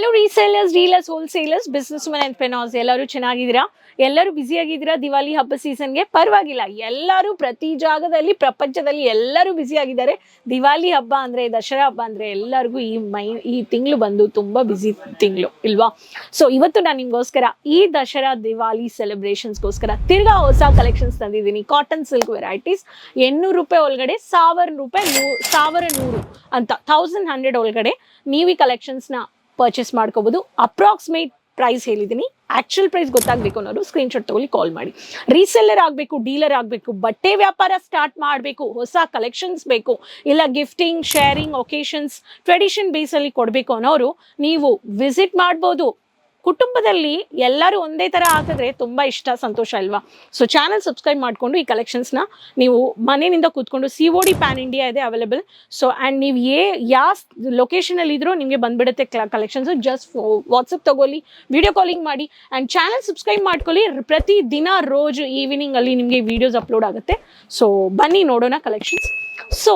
Hello resellers dealers, wholesalers businessmen ಫೆನಾಸ್ ಎಲ್ಲರೂ ಚೆನ್ನಾಗಿದ್ದೀರಾ? ಎಲ್ಲರೂ ಆಗಿದ್ದೀರಾ? ದಿವಾಲಿ ಹಬ್ಬ ಸೀಸನ್ಗೆ ಪರವಾಗಿಲ್ಲ. ಎಲ್ಲರೂ ಪ್ರತಿ ಜಾಗದಲ್ಲಿ, ಪ್ರಪಂಚದಲ್ಲಿ ಎಲ್ಲರೂ ಆಗಿದ್ದಾರೆ. ದಿವಾಲಿ ಹಬ್ಬ ಅಂದ್ರೆ, ದಸರಾ ಹಬ್ಬ ಅಂದ್ರೆ ಎಲ್ಲರಿಗೂ ಈ ಮೈ, ಈ ತಿಂಗಳು ಬಂದು ತುಂಬಾ ಬ್ಯುಸಿ ತಿಂಗಳು, ಇಲ್ವಾ? ಸೊ ಇವತ್ತು ನಾನು ನಿಮಗೋಸ್ಕರ ಈ ದಸರಾ ದಿವಾಲಿ ಸೆಲೆಬ್ರೇಷನ್ಸ್ಗೋಸ್ಕರ ತಿರ್ಗಾ ಹೊಸ ಕಲೆಕ್ಷನ್ಸ್ ತಂದಿದ್ದೀನಿ. ಕಾಟನ್ ಸಿಲ್ಕ್ ವೆರೈಟೀಸ್ ಎಣ್ಣೂರು ರೂಪಾಯಿ ಒಳಗಡೆ ಸಾವಿರ ರೂಪಾಯಿ ನೂ, ಸಾವಿರ ನೂರು ಅಂತ ಥೌಸಂಡ್ ಹಂಡ್ರೆಡ್ ಒಳಗಡೆ ನೀವು ಈ ಕಲೆಕ್ಷನ್ಸ್ನ ಪರ್ಚೇಸ್ ಮಾಡ್ಕೋಬೋದು. ಅಪ್ರಾಕ್ಸಿಮೇಟ್ ಪ್ರೈಸ್ ಹೇಳಿದ್ದೀನಿ. ಆಕ್ಚುಲ್ ಪ್ರೈಸ್ ಗೊತ್ತಾಗಬೇಕು ಅನ್ನೋರು ಸ್ಕ್ರೀನ್ಶಾಟ್ ತಗೊಳ್ಳಿ ಕಾಲ್ ಮಾಡಿ. ರೀಸೆಲ್ಲರ್ ಆಗಬೇಕು ಡೀಲರ್ ಆಗಬೇಕು, ಬಟ್ಟೆ ವ್ಯಾಪಾರ ಸ್ಟಾರ್ಟ್ ಮಾಡಬೇಕು, ಹೊಸ ಕಲೆಕ್ಷನ್ಸ್ ಬೇಕು, ಇಲ್ಲ ಗಿಫ್ಟಿಂಗ್ ಶೇರಿಂಗ್ ಒಕೇಶನ್ಸ್ ಟ್ರೆಡಿಷನ್ ಬೇಸಲ್ಲಿ ಕೊಡಬೇಕು ಅನ್ನೋರು ನೀವು ವಿಸಿಟ್ ಮಾಡ್ಬೋದು. ಕುಟುಂಬದಲ್ಲಿ ಎಲ್ಲರೂ ಒಂದೇ ಥರ ಹಾಕಿದ್ರೆ ತುಂಬ ಇಷ್ಟ, ಸಂತೋಷ ಅಲ್ವಾ? ಸೊ ಚಾನಲ್ ಸಬ್ಸ್ಕ್ರೈಬ್ ಮಾಡಿಕೊಂಡು ಈ ಕಲೆಕ್ಷನ್ಸ್ನ ನೀವು ಮನೆಯಿಂದ ಕೂತ್ಕೊಂಡು C O D pan India ಇದೆ ಅವೈಲೇಬಲ್ ಸೊ ಆ್ಯಂಡ್ ನೀವು ಏ ಯಾವ ಲೊಕೇಶನಲ್ಲಿ ಇದ್ರೂ ನಿಮಗೆ ಬಂದ್ಬಿಡುತ್ತೆ ಕಲೆಕ್ಷನ್ಸು ಜಸ್ಟ್ ವಾಟ್ಸಪ್ ತಗೊಳ್ಳಿ ವಿಡಿಯೋ ಕಾಲಿಂಗ್ ಮಾಡಿ ಆ್ಯಂಡ್ ಚಾನಲ್ ಸಬ್ಸ್ಕ್ರೈಬ್ ಮಾಡ್ಕೊಳ್ಳಿ. ಪ್ರತಿ ದಿನ ರೋಜು ಈವ್ನಿಂಗಲ್ಲಿ ನಿಮಗೆ ವೀಡಿಯೋಸ್ ಅಪ್ಲೋಡ್ ಆಗುತ್ತೆ. ಸೊ ಬನ್ನಿ ನೋಡೋಣ ಕಲೆಕ್ಷನ್ಸ್ ಸೊ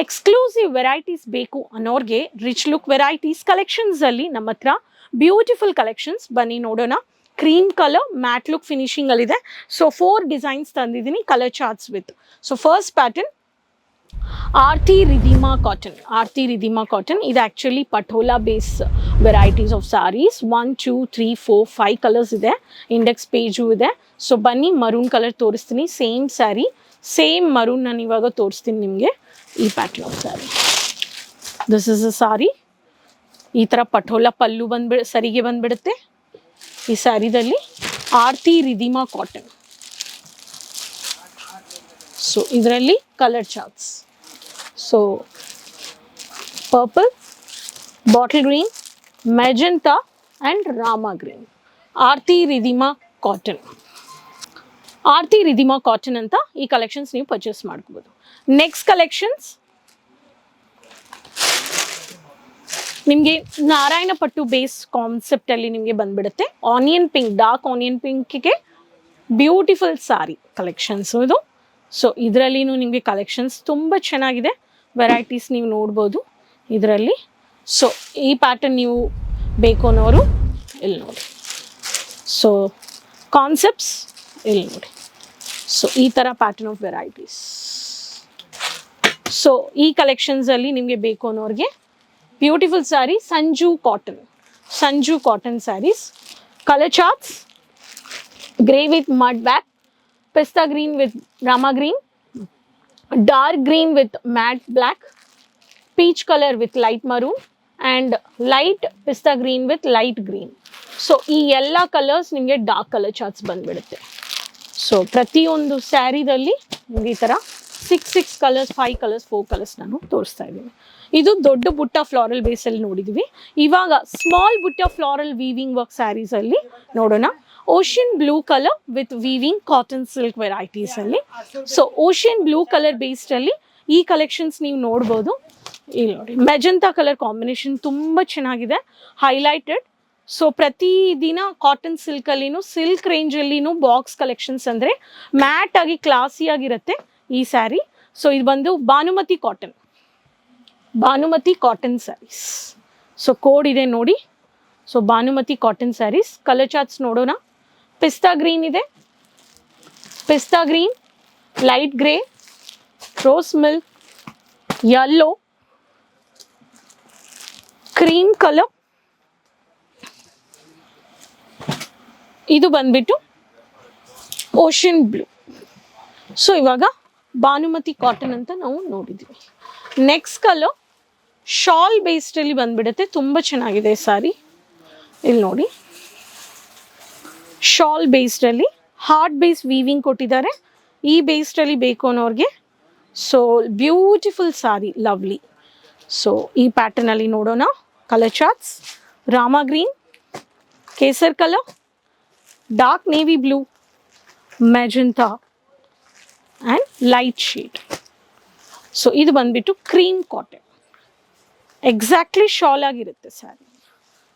ಎಕ್ಸ್ಕ್ಲೂಸಿವ್ ವೆರೈಟೀಸ್ ಬೇಕು ಅನ್ನೋರಿಗೆ ರಿಚ್ ಲುಕ್ ವೆರೈಟೀಸ್ ಕಲೆಕ್ಷನ್ಸಲ್ಲಿ ನಮ್ಮ ಹತ್ರ ಬ್ಯೂಟಿಫುಲ್ ಕಲೆಕ್ಷನ್ಸ್ ಬನ್ನಿ ನೋಡೋಣ. Cream colour matte look finishing ಅಲ್ಲಿದೆ ಸೊ ಫೋರ್ ಡಿಸೈನ್ಸ್ ತಂದಿದ್ದೀನಿ colour charts with so first pattern Aarti Ridhima cotton Aarti Ridhima cotton ಇದು actually Patola base varieties of saris one two three four five colours ಇದೆ. Index page ಇದೆ. So ಬನ್ನಿ maroon colour ತೋರಿಸ್ತೀನಿ. Same sari same maroon ನಾನು ಇವಾಗ ತೋರಿಸ್ತೀನಿ ನಿಮಗೆ. ಈ pattern sari this is a saree ಈ ಥರ ಪಟೋಲ ಪಲ್ಲು ಬಂದ್ಬಿಡ, ಸರಿಗೆ ಬಂದ್ಬಿಡುತ್ತೆ. ಈ ಸ್ಯಾರಿದಲ್ಲಿ ಆರ್ತಿ ರಿದಿಮಾ ಕಾಟನ್ ಸೊ ಇದರಲ್ಲಿ colour charts so purple bottle green magenta and Rama green Aarti Ridhima cotton Aarti Ridhima cotton ಅಂತ ಈ ಕಲೆಕ್ಷನ್ಸ್ ನೀವು ಪರ್ಚೇಸ್ ಮಾಡ್ಕೋಬೋದು. ನೆಕ್ಸ್ಟ್ ಕಲೆಕ್ಷನ್ಸ್ ನಿಮಗೆ ನಾರಾಯಣ ಪಟ್ಟು ಬೇಸ್ ಕಾನ್ಸೆಪ್ಟ್ ಅಲ್ಲಿ ನಿಮಗೆ ಬಂದ್ಬಿಡುತ್ತೆ. ಆನಿಯನ್ ಪಿಂಕ್ ಡಾರ್ಕ್ ಆನಿಯನ್ ಪಿಂಕ್ಗೆ ಬ್ಯೂಟಿಫುಲ್ ಸಾರಿ ಕಲೆಕ್ಷನ್ಸ್ ಇದು. ಸೊ ಇದರಲ್ಲಿನೂ ನಿಮಗೆ ಕಲೆಕ್ಷನ್ಸ್ ತುಂಬ ಚೆನ್ನಾಗಿದೆ. ವೆರೈಟೀಸ್ ನೀವು ನೋಡ್ಬೋದು ಇದರಲ್ಲಿ. ಸೊ ಈ ಪ್ಯಾಟರ್ನ್ ನೀವು ಬೇಕು ಅನ್ನೋರು ಇಲ್ಲಿ ನೋಡಿ. ಸೊ ಕಾನ್ಸೆಪ್ಟ್ಸ್ ಇಲ್ಲಿ ನೋಡಿ. ಸೊ ಈ ಥರ ಪ್ಯಾಟರ್ನ್ ಆಫ್ ವೆರೈಟೀಸ್ ಸೊ ಈ ಕಲೆಕ್ಷನ್ಸಲ್ಲಿ ನಿಮಗೆ ಬೇಕು ಅನ್ನೋರಿಗೆ beautiful sari Sanju cotton Sanju cotton saris colour charts grey with mud back pista green with Rama green dark green with matte black peach colour with light maroon and light pista green with light green so ಈ ಎಲ್ಲ colours ನಿಮಗೆ dark colour charts ಬಂದ್ಬಿಡುತ್ತೆ. So ಪ್ರತಿಯೊಂದು ಸ್ಯಾರಿದಲ್ಲಿ ಈ ಥರ six six colours five colours four colours ನಾನು ತೋರಿಸ್ತಾ ಇದ್ದೀನಿ. ಇದು ದೊಡ್ಡ ಬುಟ್ಟ ಫ್ಲಾರಲ್ ಬೇಸಲ್ಲಿ ನೋಡಿದ್ವಿ. ಇವಾಗ ಸ್ಮಾಲ್ ಬುಟ್ಟ ಫ್ಲಾರಲ್ ವೀವಿಂಗ್ ವರ್ಕ್ ಸ್ಯಾರೀಸಲ್ಲಿ ನೋಡೋಣ. Ocean blue colour with weaving cotton silk ವೆರೈಟೀಸಲ್ಲಿ so ocean blue colour ಬೇಸ್ಡಲ್ಲಿ ಈ ಕಲೆಕ್ಷನ್ಸ್ ನೀವು ನೋಡ್ಬೋದು. ಇಲ್ಲಿ ನೋಡಿ ಮೆಜಂತಾ ಕಲರ್ ಕಾಂಬಿನೇಷನ್ ತುಂಬ ಚೆನ್ನಾಗಿದೆ. ಹೈಲೈಟೆಡ್ ಸೊ ಪ್ರತಿದಿನ ಕಾಟನ್ ಸಿಲ್ಕಲ್ಲಿನೂ ಸಿಲ್ಕ್ ರೇಂಜಲ್ಲಿನೂ ಬಾಕ್ಸ್ ಕಲೆಕ್ಷನ್ಸ್ ಅಂದರೆ ಮ್ಯಾಟ್ ಆಗಿ ಕ್ಲಾಸಿ ಆಗಿರುತ್ತೆ ಈ ಸ್ಯಾರಿ ಸೊ ಇದು ಬಂದು Bhanumati cotton Bhanumati cotton saris so code ಇದೆ ನೋಡಿ. So Bhanumati cotton saris colour charts ನೋಡೋಣ. ಪಿಸ್ತಾ ಗ್ರೀನ್ ಇದೆ. Pista green light grey rose milk yellow cream colour ಇದು ಬಂದ್ಬಿಟ್ಟು ಓಷನ್ ಬ್ಲೂ. ಸೊ ಇವಾಗ ಭಾನುಮತಿ ಕಾಟನ್ ಅಂತ ನಾವು ನೋಡಿದ್ವಿ. ನೆಕ್ಸ್ಟ್ ಕಲರ್ ಶಾಲ್ ಬೇಸ್ಡಲ್ಲಿ ಬಂದ್ಬಿಡುತ್ತೆ. ತುಂಬ ಚೆನ್ನಾಗಿದೆ ಸಾರಿ ಇಲ್ಲಿ ನೋಡಿ. ಶಾಲ್ ಬೇಸ್ಡಲ್ಲಿ ಹಾರ್ಟ್ ಬೇಸ್ ವೀವಿಂಗ್ ಕೊಟ್ಟಿದ್ದಾರೆ. ಈ ಬೇಸ್ಡಲ್ಲಿ ಬೇಕು ಅನ್ನೋರಿಗೆ. So beautiful sari lovely so ಈ ಪ್ಯಾಟರ್ನಲ್ಲಿ ನೋಡೋಣ. Colour charts Rama green kesar colour dark navy blue magenta and light shade. So ಇದು ಬಂದ್ಬಿಟ್ಟು ಕ್ರೀಮ್ ಕಾಟನ್ ಎಕ್ಸಾಕ್ಟ್ಲಿ ಶಾಲ್ ಆಗಿರುತ್ತೆ ಸ್ಯಾರಿ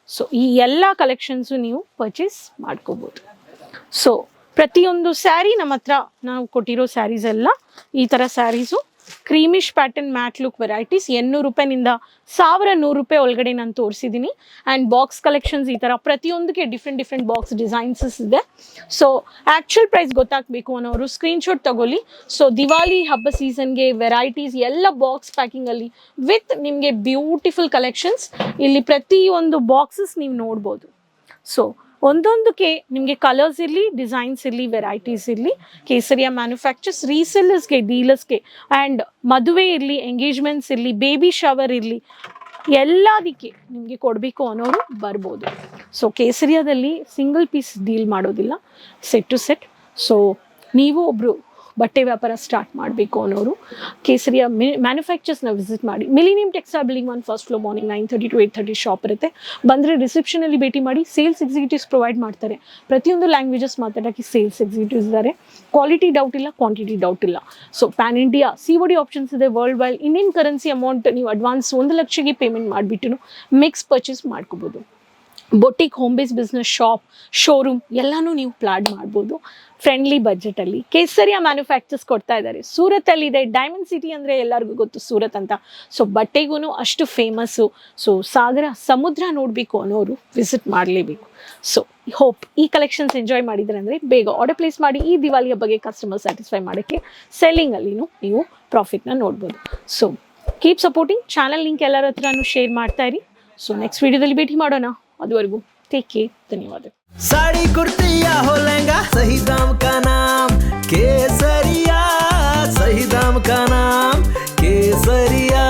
ಸೊ ಈ ಎಲ್ಲ ಕಲೆಕ್ಷನ್ಸು ನೀವು ಪರ್ಚೇಸ್ ಮಾಡ್ಕೋಬೋದು. ಸೊ ಪ್ರತಿಯೊಂದು ಸ್ಯಾರಿ ನಮ್ಮ ಹತ್ರ ನಾವು ಕೊಟ್ಟಿರೋ ಸ್ಯಾರೀಸ್ ಎಲ್ಲ ಈ ಥರ saris creamish pattern matte look varieties. Ennore ರೂಪಾಯಿನಿಂದ ಸಾವಿರ ನೂರು ರೂಪಾಯಿ ಒಳಗಡೆ ನಾನು ತೋರಿಸಿದ್ದೀನಿ ಆ್ಯಂಡ್ ಬಾಕ್ಸ್ ಕಲೆಕ್ಷನ್ಸ್ ಈ ಥರ ಪ್ರತಿಯೊಂದಕ್ಕೆ ಡಿಫ್ರೆಂಟ್ ಡಿಫ್ರೆಂಟ್ ಬಾಕ್ಸ್ ಡಿಸೈನ್ಸಸ್ ಇದೆ. ಸೊ ಆ್ಯಕ್ಚುಯಲ್ ಪ್ರೈಸ್ ಗೊತ್ತಾಗಬೇಕು ಅನ್ನೋರು ಸ್ಕ್ರೀನ್ಶಾಟ್ ತಗೊಳ್ಳಿ. ಸೊ ದಿವಾಲಿ ಹಬ್ಬ ಸೀಸನ್ಗೆ ವೆರೈಟೀಸ್ ಎಲ್ಲ ಬಾಕ್ಸ್ ಪ್ಯಾಕಿಂಗಲ್ಲಿ ವಿತ್ ನಿಮಗೆ ಬ್ಯೂಟಿಫುಲ್ ಕಲೆಕ್ಷನ್ಸ್ ಇಲ್ಲಿ ಪ್ರತಿಯೊಂದು ಬಾಕ್ಸಸ್ ನೀವು ನೋಡ್ಬೋದು. ಸೊ ಒಂದೊಂದಕ್ಕೆ ನಿಮಗೆ ಕಲರ್ಸ್ ಇರಲಿ ಡಿಸೈನ್ಸ್ ಇರಲಿ ವೆರೈಟೀಸ್ ಇರಲಿ, ಕೇಸರಿಯ ಮ್ಯಾನುಫ್ಯಾಕ್ಚರ್ಸ್ ರೀಸೆಲ್ಲರ್ಸ್ಗೆ ಡೀಲರ್ಸ್ಗೆ ಆ್ಯಂಡ್ ಮದುವೆ ಇರಲಿ ಎಂಗೇಜ್ಮೆಂಟ್ಸ್ ಇರಲಿ ಬೇಬಿ ಶವರ್ ಇರಲಿ, ಎಲ್ಲದಕ್ಕೆ ನಿಮಗೆ ಕೊಡಬೇಕು ಅನ್ನೋರು ಬರ್ಬೋದು. ಸೊ ಕೇಸರಿಯಾದಲ್ಲಿ ಸಿಂಗಲ್ ಪೀಸ್ ಡೀಲ್ ಮಾಡೋದಿಲ್ಲ ಸೆಟ್ ಟು ಸೆಟ್ ಸೊ ನೀವು ಒಬ್ಬರು ಬಟ್ಟೆ ವ್ಯಾಪಾರ ಸ್ಟಾರ್ಟ್ ಮಾಡಬೇಕು ಅನ್ನೋರು, ಕೇಸರಿಯ ಮ್ಯಾನುಫ್ಯಾಕ್ಚರ್ಸ್ನ ವಿಸಿಟ್ ಮಾಡಿ. Millennium textile building one first floor morning nine thirty to eight thirty shop ಇರುತ್ತೆ. ಬಂದರೆ ರಿಸೆಪ್ಷನಲ್ಲಿ ಭೇಟಿ ಮಾಡಿ ಸೇಲ್ಸ್ ಎಕ್ಸಿಕ್ಯೂಟಿವ್ಸ್ ಪ್ರೊವೈಡ್ ಮಾಡ್ತಾರೆ. ಪ್ರತಿಯೊಂದು ಲ್ಯಾಂಗ್ವೇಜಸ್ ಮಾತಾಡೋಕ್ಕೆ ಸೇಲ್ಸ್ ಎಕ್ಸಿಕ್ಯೂಟಿವ್ಸ್ ಇದ್ದಾರೆ. ಕ್ವಾಲಿಟಿ ಡೌಟ್ ಇಲ್ಲ ಕ್ವಾಂಟಿಟಿ ಡೌಟ್ ಇಲ್ಲ. So pan India C OD options ಇದೆ world wide Indian currency amount ನೀವು ಅಡ್ವಾನ್ಸ್ ಒಂದು ಲಕ್ಷಕ್ಕೆ ಪೇಮೆಂಟ್ ಮಾಡಿಬಿಟ್ಟು ಮಿಕ್ಸ್ ಪರ್ಚೇಸ್ ಮಾಡ್ಕೋಬೋದು. Boutique home base business shop showroom ಎಲ್ಲನೂ ನೀವು ಪ್ಲಾನ್ ಮಾಡ್ಬೋದು. ಫ್ರೆಂಡ್ಲಿ ಬಜೆಟಲ್ಲಿ ಕೇಸರಿಯ ಮ್ಯಾನುಫ್ಯಾಕ್ಚರ್ಸ್ ಕೊಡ್ತಾ ಇದ್ದಾರೆ ಇದೆ. ಡೈಮಂಡ್ ಸಿಟಿ ಅಂದರೆ ಎಲ್ಲರಿಗೂ ಗೊತ್ತು ಸೂರತ್ ಅಂತ. ಸೊ ಬಟ್ಟೆಗೂ ಅಷ್ಟು ಫೇಮಸ್ಸು ಸೊ ಸಾಗರ, ಸಮುದ್ರ ನೋಡಬೇಕು ಅನ್ನೋರು ವಿಸಿಟ್ ಮಾಡಲೇಬೇಕು. ಸೊ ಹೋಪ್ ಈ ಕಲೆಕ್ಷನ್ಸ್ ಎಂಜಾಯ್ ಮಾಡಿದ್ರೆ ಅಂದರೆ ಬೇಗ ಆರ್ಡರ್ ಪ್ಲೇಸ್ ಮಾಡಿ, ಈ ದಿವಾಲಿಯ ಬಗ್ಗೆ ಕಸ್ಟಮರ್ ಸ್ಯಾಟಿಸ್ಫೈ ಮಾಡೋಕ್ಕೆ ಸೆಲ್ಲಿಂಗಲ್ಲಿನೂ ನೀವು ಪ್ರಾಫಿಟ್ನ ನೋಡ್ಬೋದು. So keep supporting channel link ಎಲ್ಲರ ಹತ್ರನೂ ಶೇರ್ ಮಾಡ್ತಾ ಇರಿ. ಸೊ ನೆಕ್ಸ್ಟ್ ವಿಡಿಯೋದಲ್ಲಿ ಭೇಟಿ ಮಾಡೋಣ. ಅದುವರೆಗೂ ಟೇಕ್ ಕೇರ್ ಧನ್ಯವಾದ साड़ी कुर्ती या हो लहंगा सही दाम का नाम केसरिया सही दाम का नाम केसरिया